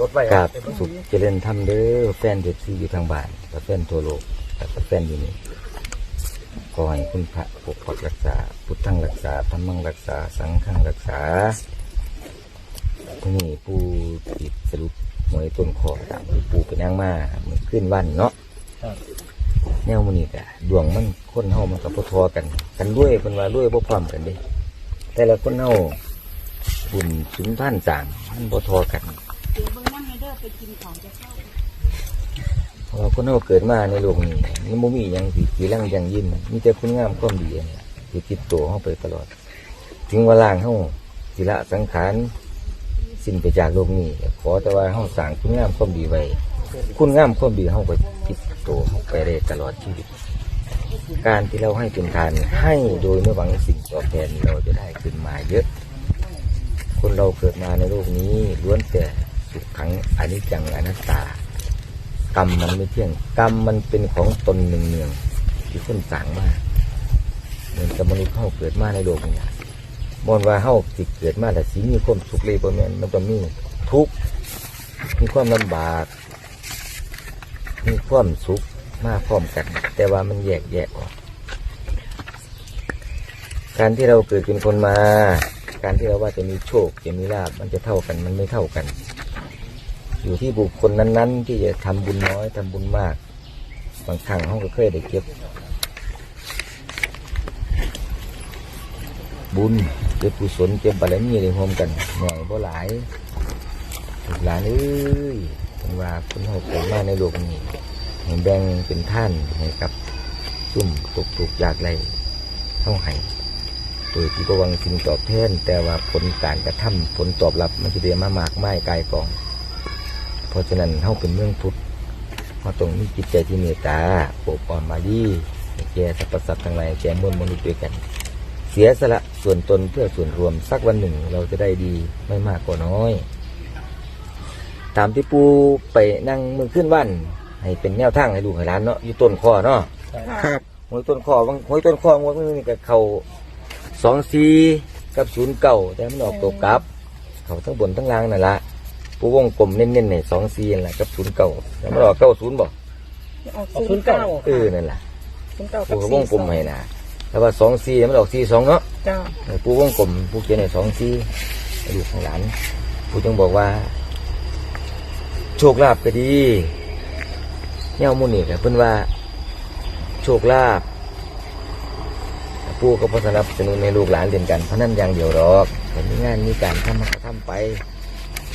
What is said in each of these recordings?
รถไว้กับสุขเจริญธรรมเด้อแฟนเด็กที่อยู่ทางบ้านและแฟนทั่วโลกและแฟนอยู่นี่ขอให้คุณพระปกปักรักษา พุทธังรักษาธรรมังรักษา สังฆังรักษาที่นี่ปูติดสรุปหวยต้นขอตามที่ปูเป็นย่างมาเมื่อขึ้นวันเนาะครับแนวมันนี่กะดวงมันคนเฮามันก็บ่ทอกัน กันด้วยเป็นว่าด้วยบ่พร้อมกันเด้แต่ละคนเฮาบุญสุนท่านต่างมันบ่ทอกัน เดี๋ยวเบิ่งน้ำในเด้อไปกินของจะเข้าเราคนเราเกิดมาในโลกนี้มันบ่มีอย่างสิกีรังอย่างยินมีแต่คุณงามความดีอันนี้ล่ะที่ติดตัวเฮาไปตลอด ถึงเวลาเฮาสิละสังขารสิ้นไปจากโลกนี้ ขอแต่ว่าเฮาสร้างคุณงามความดีไว้ คุณงามความดีเฮาก็ติดตัวเฮาไปได้ตลอดชีวิต การที่เราให้เป็นทานให้โดยไม่หวังสิ่งตอบแทนเราจะได้ขึ้นมาเยอะ คนเราเกิดมาในโลกนี้ล้วนแต่ สุขขังอนิจจังอนัตตา กรรมมันไม่เที่ยง กรรมมันเป็นของตนหนึ่งเนืองที่คนสั่งมาเหมือนกับมนุษย์เข้าเกิดมาในโลกนี้มอนว่าเข้าสิเกิดมาแต่สีมีความสุขเลยประมาณมันต้องมีทุกข์มีความลำบาก มีความสุขมาพร้อมกัน แต่ว่ามันแยกแยกออก การที่เราเกิดเป็นคนมา การที่เราว่าจะมีโชคจะมีลาบมันจะเท่ากันมันไม่เท่ากัน อยู่ที่บุคคลนั้น ๆ ที่จะทำบุญน้อยทำบุญมาก บางครั้งเขาก็เคยได้เก็บ บุญเก็บกุศลเก็บบารมีในโฮมกันหน่อยบ่หลายถูกหลานเอ้ยเป็นว่าคนเขาเกิดมาในโลกนี้ให้แบ่งเป็นท่านให้กับซุ่มตกถูกๆยากไรเท่าให้โดยที่ประวังสิ่งตอบแทนแต่ว่าผลการกระทำผลตอบรับมันจะเดียมามากไม้กายกอง เพราะฉะนั้นเฮาเป็นเมืองพุทธเราต้องมีจิตใจที่เมตตาโอบอ่อนมาดีให้แก่สรรพสัตว์ทั้งหลายแก่มวลมนุษย์ด้วยกัน เสียสละส่วนตนเพื่อส่วนรวมสักวันหนึ่งเราจะได้ดีไม่มากก็น้อย ตามที่ปูไปนั่งมือขึ้นบ้านให้เป็นแนวทางให้ลูกให้หลานเนาะอยู่ต้นคอเนาะครับหวยต้นคอบางหวยต้นคองวดมือนี่กับเขาสองซีกับศูนย์เก่าแต่มันออกตัวกลับ เขาทั้งบนทั้งล่างนั่นละ ปูวงกลมเน้นๆในสองซีนั่นแหละกับศูนย์เก่าแล้วมันออกเก้าศูนย์บอกออกศูนย์เก้าเออนั่นแหละศูนย์เก้าปูก็วงกลมให้นะแล้วว่าสองซีมันออกซีสองเนาะเจ้าปูวงกลมปูเขียนในสองซีให้ลูกให้หลานปูจึงบอกว่า โชคลาภก็ดีเนี่ยมุนี่กับเพิ่นว่า โชคลาภปูก็พอสนับสนุนในลูกหลานเรียนกันเพราะนั่นอย่างเดียวหรอกแต่มีงานมีการทำมันก็ทำไป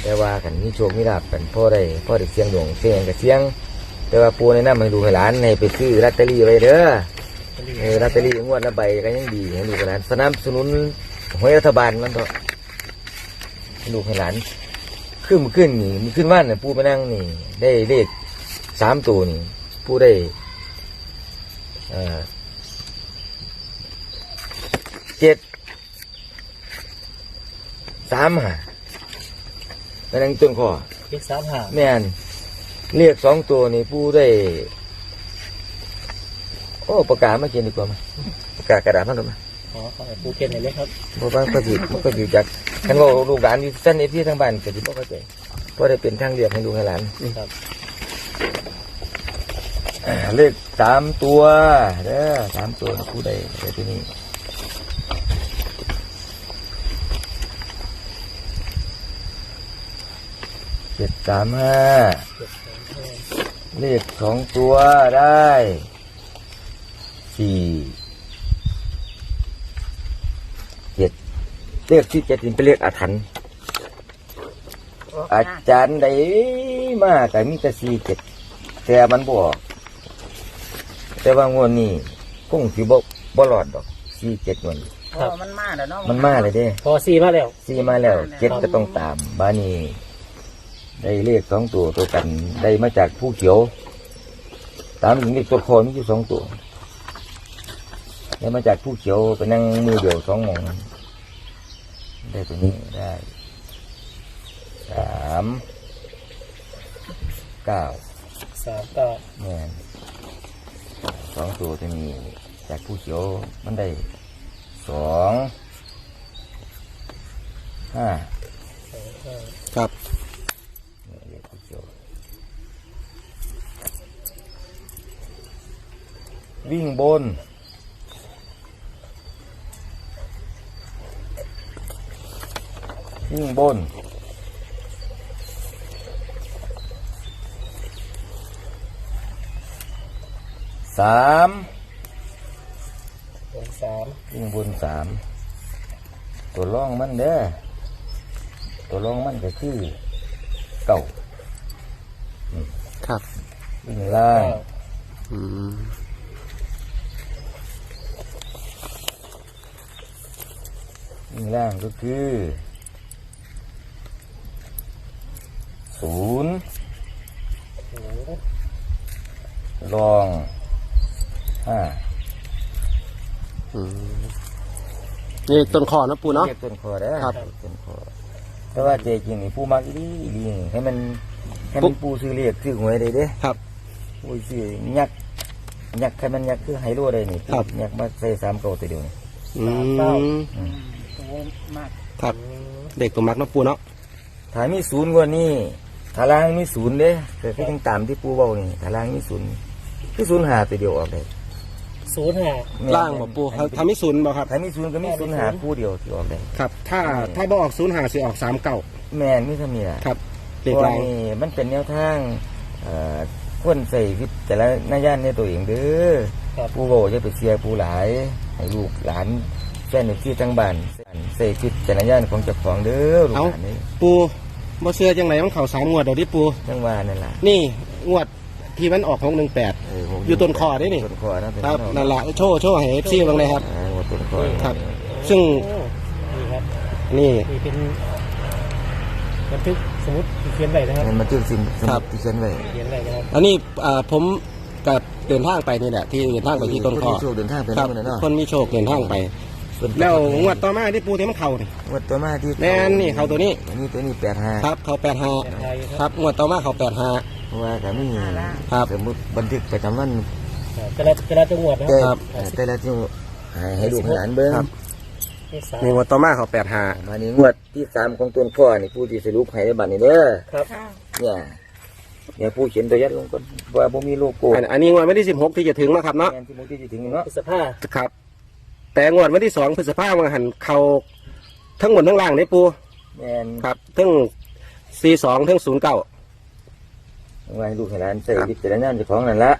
แต่ว่ากันมีโชคมีลาภกันพ่อได้พ่อได้เสียงดวงเสียงกับเสียง แต่ว่าปูในะน้ำให้ดูกให้หลานให้ไปซื้อลอตเตอรี่ไว้เด้อเออลอตเตอรี่งวดละใบก็ยังดีให้ดูกให้หลานสนับสนุนหวยรัฐบาลมันเถอะให้ดูกให้หลานขึ้นมาขึ้นนี่มีขึ้นว่านเนี่ยปูไปนั่งนี่ ได้เลขสามตัวนี่ปูได้เอ่อเจ็ดสามห้า ไปนั่งต้นคอเลขสามห้าแม่นเรียกสองตัวนี่ผู้ได้ โอ้ประกาศมาเขียนดีกว่าไหมประกาศกระดาษมาหน่อยไหมขอขอปูเขียนหน่อยเลยครับเพราะว่าก็ผิดมันก็อยู่จากคันว่าลูกหลานที่สั้นในที่ทางบ้านก็ที่พ่เข้าใจเพราะได้เป็นทางเรียกให้ลูกให้หลานครับอ่าเลขสามตัวเด้อสามตัวผู้ใดในที่นี้ เจ็ดสามห้าเลขสองตัวได้สี่เจ็ดเลขที่เจ็ดนี่เป็นเลขอาถรรพ์อาจารย์ใดมากแต่มีแต่สี่เจ็ดแต่มันบออกแต่ว่างวดนี้คงสิบ่บ่รอดดอกสี่เจ็ดงวดนี้อ๋อมันมาแล้วเนาะมันมาเลยเด้พอสี่มาแล้วสี่มาแล้วเจ็ดก็ต้องตามบ้านนี้ ได้เลขสองตัวตัวกัน ได้มาจากผู้เขียว ตามถึงเลขตัวโคนมีอยู่สองตัวได้มาจากผู้เขียวไปนั่งมือเดียวสองหมองได้ตัวนี้ได้สามเก้าสามเก้าเนี่ยสองตัวจะมีจากผู้เขียวมันได้สองห้าสองห้าครับ เวิ่งบน วิ่งบน สามบนสามวิ่งบนสาม ตัวร่องมันเด้อ ตัวร่องมันก็คือเก่า ครับ วิ่งล่างเก้าอืม วิ่งล่างก็คือศูนย์โอ้โหรองห้าอืมนี่ต้นคอนะปูเนาะ เรียกต้นคอได้อครับต้นคอแต่ว่าเจจริงนี่ผู้มักอีหลีอีหลีนี่ให้มันให้มันปูซื้อเรียกซื้อหวยได้เด้ครับ ปูซื้อยักษ์ยักษ์ให้มันยักษ์คือไฮโลได้นี่ครับ ยักษ์มาใส่สามเก่าตัวเดียวนี่อืมโอ้มากครับเด็กตัวมักนะปูเนาะถ้ามีศูนย์กว่านี้ถ้าล่างมีศูนย์เด้ก็คือต้องตามที่ปูเบานี่ถ้าล่างมีศูนย์คือศูนย์หาตัวเดียวออกได้ศูนย์ห้าล่างบอกปูทำให้ศูนย์บอกครับถ้ามีศูนย์ก็มีศูนย์หาคู่เดียวที่ออกได้ครับ ถ้าถ้าบออกศูนย์หาสิออกสามเก่าแม่นมีเท่านี้ล่ะครับเพเด็กราะว่าลางนี่มันเป็นแนวทางเอ่อควรใส่วิจารณญาณในตัวเองเด้อครับผู้โบจะไปเสียผู้หลายให้ลูกหลาน แฟนที่ทั้งบ้านใส่วิจารณญาณของเจ้าของเด้อลูกหลานนี่ปูบ่เชื่อจังไหนมันเข่าสามงวดเดี๋ยวดิปูจังว่านั่นล่ะนี่งวดที่มันออกของหนึ่งแปดเผมอยู่ต้นคอนี่นี่ต้นคอนะเป็นครับต้นคอนั่นแหละโชว์โชว์ให้เอฟซีบ้างเลยครับ อ่าว่าต้นคอครับ ซึ่งโอ้นี่ครับนี่ นี่เป็นบันทึกสมมติที่เขียนไว้นะครับมันมาจึงสิ่งสครัมุบดที่เขียนไว้เขียนไว้นะครับอันนี้อ่าผมกับเดินทางไปนี่แหละที่เดินทางไปที่ต้นคอคที่โชคเดินทางไปครับนั่นน่ะเนาะคนมีโชคเดินทางไป แล้วงวดต่อมาที่ปูที่มันเข่านี่งวดตัวมาที่แม่นนี่เขาตัวนี้อันนี้ตัวนี้แปดห้าครับเขาแปดห้าแปดไทยคครับรับงวดต่อมาเขาแปดห้าเพราะว่าก็มีครับสมมติบันทึกประจำวันครับแต่ละแต่ละจังหวัดนะแต่ครับเอ่อแต่ละที่ให้ให้ลูกให้หลานเบิ้งครับนี่สามนี่งวดต่อมาเขาแปดห้ามานี่งวดที่สามของต้นข้อนี่ผู้ที่สรุปให้ในบัตรนี่เด้อครับค่ะเนี่ยเนี่ยผู้เขียนตัวยัดลงก็ว่าบ่มีโลโก้อันอันนี้งวดวันที่สิบหกที่จะถึงนะครับเนาะแทนที่มุที่จะถึงเนาะพฤษภาครับ แต่งวดวันที่สองพฤษภาคมหันเขาทั้งหมดทั้งล่างในปูแม่นครับทั้งสี่สองทั้งศูนย์เก้าว่าให้ลูกให้หลานใส่ครับวิจารณญาณเจ้าของนั่นละ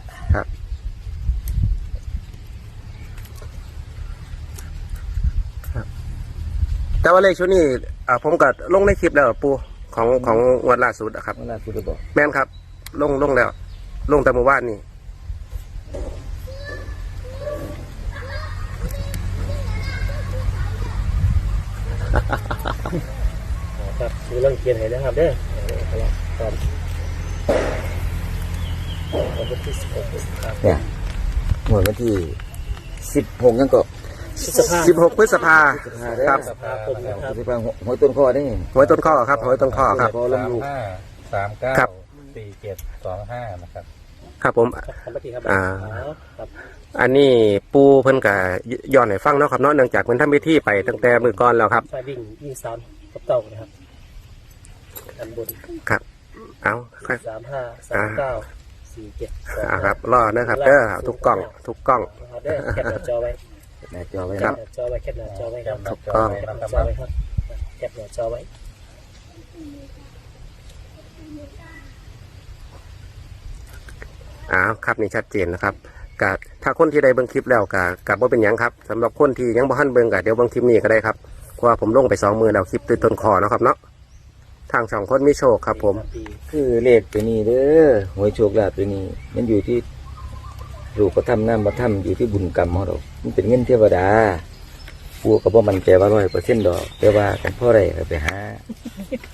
แต่ว่าเลขชุดนี้อ่าผมก็ลงในคลิปแล้วปูของของงวดล่าสุดอะครับ เวลาคุณจะบอก แม่นครับ ลงลงแล้ว ลงแต่เมื่อวานนี่ ครับคือเรื่องเขียนให้นะครับเด้อครับครับวันที่สิบหกพฤษภาคมเนี่ยงวดวันที่สิบหกยังก็พฤษภาสิบหกพฤษภาสิบห้าเด้อครับพฤษภาคมนะครับสิบห้าหัวต้นข้อนี่หวยต้นข้อครับหวยต้นข้อครับพอลำลูกห้าสามเก้าครับสี่เจ็ดสองห้านะครับ ครับผมครับขอบคุณครับอ่าครับ อันนี้ปูเพิ่นกะย้อนให้ฟังเนาะครับเนาะเนื่องจากเพิ่นทำพิธีไปตั้งแต่มือก่อนแล้วครับไฟวิ่งวิ่งสามกับเต่านะครับอันบนครับ เอาครับ สามห้าสามเก้าสี่เจ็ดสองอ่าครับรอนะครับเด้อทุกกล้องทุกกล้อง นะครับเด้อแคปหน้าจอไว้หน้าจอไว้ครันะบแคปหน้าจอไว้แคปหน้าจอไว้ครับถูกต้อง แคปหน้าจอไว้ครับแคปหน้าจอไว้อ่าครับนี่ชัดเจนนะครับกะ ถ้าคนที่ได้เบิ้งคลิปแล้วกะกะบ่าเป็นหยังครับสำหรับคนที่ยังบ่ทันเบิ้งกะเดี๋ยวเบิ้งคลิปนี้ก็ได้ครับเพราะว่าผมลงไปสองมือแล้วคลิปตื่นต้นคอเนาะครับเนาะทางสองคนมีโชคครับผม คือเลขตัวนี้เด้อหวยโชคลาภตัวนี้ มันอยู่ที่ลูกก็ทำน้ำมาทำอยู่ที่บุญกรรมของเรามันเป็นเงินเทวดา ปูก็บ่มันใจว่าร้อยเปอร์เซ็นต์ดอกแต่ว่ากันพ่อไรก็ไปหา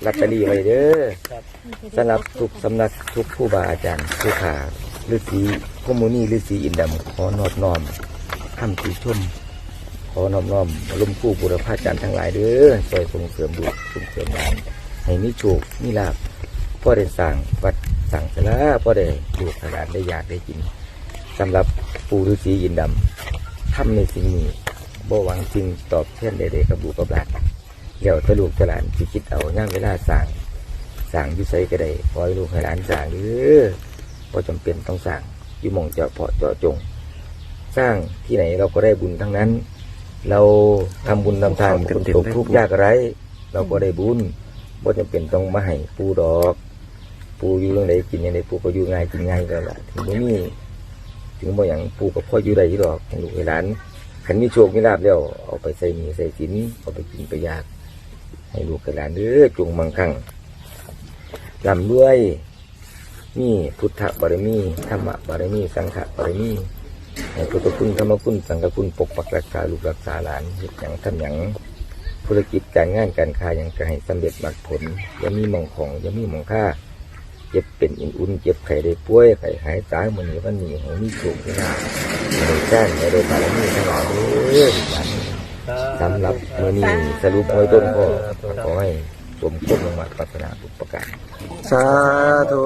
ลอตเตอรี่ไว้เด้อครับสำหรับทุกสำนักทุกผู้บาอาจารย์ผู้ขาฤาษีพมุนีฤาษีอินดำขอนอบน้อมทำติชมขอนอบน้อมอารมณ์คู่บุรพาจารย์ทั้งหลายเด้อช่วยส่งเสริมบุตรส่งเสริมงานให้มีโชคมีลาภพ่อได้สั่งวัดสั่งสลาพ่อได้ดูขนาดได้อยากได้กินสำหรับปู่ฤาษีอินดำทำในสิ่งนี้ บ่หวังสิ่งตอบแทนใดๆกับบุตรกับหลานเดี๋ยวถ้าลูกจะหลานสิคิดเอาย่างเวลาสั่งสั่งยุไสก็ได้ปล่อยลูกให้หลานสั่งหรือพอจำเป็นต้องสั่งอยู่มองเจาะเพาะเจาะจง สร้างที่ไหนเราก็ได้บุญทั้งนั้น เราทำบุญทำทานคนตกทุกข์ยากไร้เราก็ได้บุญบ่จำเป็นต้องมาให้ปูดอก ปูอยู่เรื่องใดกินอย่างใดปูก็อยู่ง่ายกินง่ายแล้วล่ะถึงบ่มีถึงบ่อย่างปูก็พออยู่ได้อยู่ดอกลูกให้หลาน ขันมีโชคมีลาบแล้วเอาไปใส่มีใส่สินเอาไปกินไปยาก ให้ลูกให้หลานเด้อจงมังคังลำด้วยนี่พุทธบารมีธรรมบารมี สังฆบารมีให้พุทธคุณธรรมคุณสังฆคุณปกปักรักษาลูกรักษาหลานเฮ็ดหยังทำหยังธุรกิจการงานการค้าอย่างจะให้สำเร็จมรรคผลย่ามีมองของย่ามีมองค่า เจ็บเป็นอินอุ่นเจ็บไข้ได้ป่วยไข้หายตายมันนี้วันนี้ของมีโชคมีลาภในจ้างในโดยบารมีตลอดเลยสำหรับมื่อนี้สรุปไว้ต้นก็ขอให้สมควรลงมาปรารถนาทุกประการสาธุ